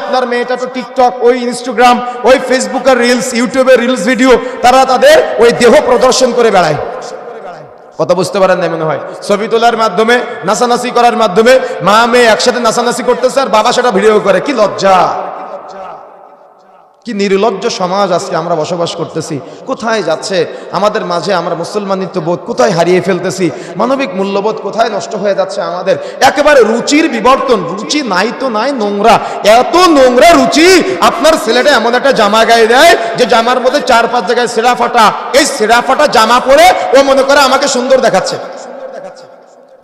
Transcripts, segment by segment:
আপনার মেয়েটা তো টিকটক ওই ইনস্টাগ্রাম ওই ফেসবুকের রিলস ইউটিউবের রিলস ভিডিও তারা তাদের ওই দেহ প্রদর্শন করে বেড়ায়। কথা বুঝতে পারেন না মনে হয়? ছবি তোলার মাধ্যমে, নাচানাচি করার মাধ্যমে মা মেয়ে একসাথে নাচানাচি করতেছে আর বাবা সেটা ভিডিও করে। কি লজ্জা! কি নির্লজ্জ সমাজ আজকে আমরা বসবাস করতেছি? কোথায় যাচ্ছে? আমাদের মাঝে আমরা মুসলমানিত্ব বোধ কোথায় হারিয়ে ফেলতেছি? মানবিক মূল্যবোধ কোথায় নষ্ট হয়ে যাচ্ছে আমাদের? একেবারে রুচির বিবর্তন, রুচি নাই তো নাই নোংরা। এত নোংরা রুচি আপনার ছেলেটা এমন একটা জামা গায়ে দেয় যে জামার মধ্যে চার পাঁচ জায়গায় সেরা ফাটা। এই সেরা ফাটা জামা পরে ও মনে করে আমাকে সুন্দর দেখাচ্ছে।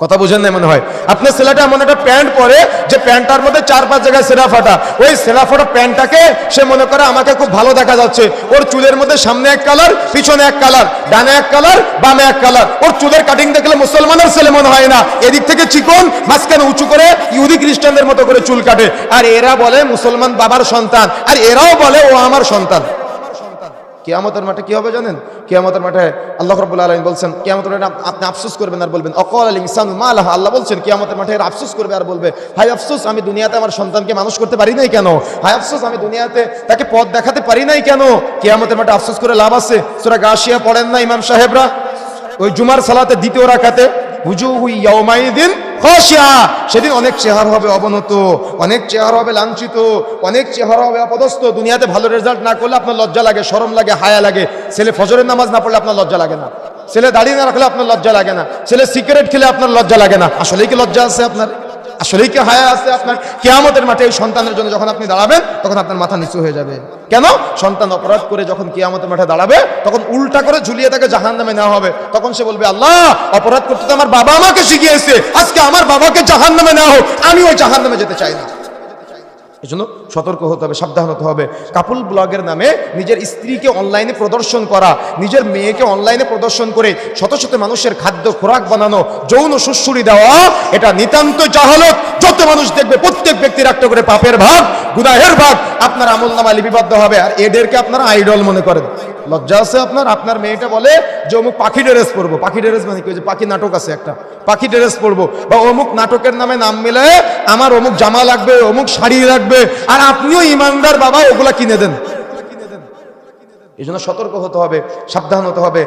কথা বুঝেন না মনে হয়। আপনার ছেলেটা এমন একটা প্যান্ট পরে যে প্যান্টটার মধ্যে চার পাঁচ জায়গায় সেরা ফাটা। ওই সেরা ফাটা প্যান্টটাকে সে মনে করে আমাকে খুব ভালো দেখা যাচ্ছে। ওর চুলের মধ্যে সামনে এক কালার, পিছনে এক কালার, ডানে এক কালার, বামে এক কালার। ওর চুলের কাটিং দেখলে মুসলমানের ছেলে মনে হয় না। এদিক থেকে চিকন, মাঝখানে উঁচু করে ইহুদি খ্রিস্টানদের মতো করে চুল কাটে। আর এরা বলে মুসলমান বাবার সন্তান। আর এরাও বলে ও আমার সন্তান। কিয়ামতের মাঠে কি হবে জানেন? কিয়ামতের মাঠে আল্লাহ রাব্বুল আলামিন বলছেন, কেয়ামতের মাঠে আপনি আফসোস করবেন আর বলবেন, অকল আল ইনসান মা লাহা আল্লাহ বলছেন, কিয়ামতের মাঠে এরা আফসোস করবে আর বলবে হাই আফসোস, আমি দুনিয়াতে আমার সন্তানকে মানুষ করতে পারি নাই কেন? হাই আফসোস, আমি দুনিয়াতে তাকে পথ দেখাতে পারি নাই কেন? কেয়ামতের মাঠে আফসোস করে লাভ আছে? সূরা গাশিয়া পড়েন না ইমাম সাহেবরা? ওই জুমার সালাতে দ্বিতীয় রাকাতে সেদিন অনেক চেহারা হবে অবনত, অনেক চেহারা হবে লাঞ্ছিত, অনেক চেহারা হবে অপদস্থ। দুনিয়াতে ভালো রেজাল্ট না করলে আপনার লজ্জা লাগে সরম লাগে, হায়া লাগে। ছেলে ফজরের নামাজ না পড়লে আপনার লজ্জা লাগে না। ছেলে দাড়ি না রাখলে আপনার লজ্জা লাগে না। ছেলে সিগারেট খেলে আপনার লজ্জা লাগে না। আসলেই কি লজ্জা আছে আপনার? আসলেই কি হায়া আছে আপনার? কেয়ামতের মাঠে এই সন্তানের জন্য যখন আপনি দাঁড়াবেন, তখন আপনার মাথা নিচু হয়ে যাবে। কেন? সন্তান অপরাধ করে যখন কেয়ামতের মাঠে দাঁড়াবে, তখন উল্টা করে ঝুলিয়ে তাকে জাহান নামে নেওয়া হবে। তখন সে বলবে, আল্লাহ, অপরাধ করতে তো আমার বাবা আমাকে শিখিয়েছে। আজকে আমার বাবাকে জাহান নামে নেওয়া হোক। আমি ওই জাহান নামে যেতে চাই না। এই জন্য সতর্ক হতে হবে, সাবধান হতে হবে। কাপুল ব্লগের নামে নিজের স্ত্রীকে অনলাইনে প্রদর্শন করা, নিজের মেয়েকে অনলাইনে প্রদর্শন করে শত শত মানুষের খাদ্য খোরাক বানানো, যৌন সুশ্রুরি দেওয়া, এটা নিতান্ত জাহালত। যত মানুষ দেখবে, প্রত্যেক ব্যক্তির একটা করে পাপের ভাগ, গুনাহের ভাগ, আপনার আমল নামা লিপিবদ্ধ হবে। আর এদেরকে আপনারা আইডল মনে করেন। লজ্জা আছে আপনার? আপনার মেয়েটা বলে যে অমুক পাখি ড্রেস পরবো। পাখি ড্রেস মানে কি? পাখি নাটক আছে একটা। পাখি ড্রেস পরবো। বা অমুক নাটকের নামে নাম মিলে আমার অমুক জামা লাগবে, অমুক শাড়ি লাগবে, আর আপনিও ইমানদার বাবা, ওগুলা কিনে দেন। এই জন্য সতর্ক হতে হবে, সাবধান হতে হবে।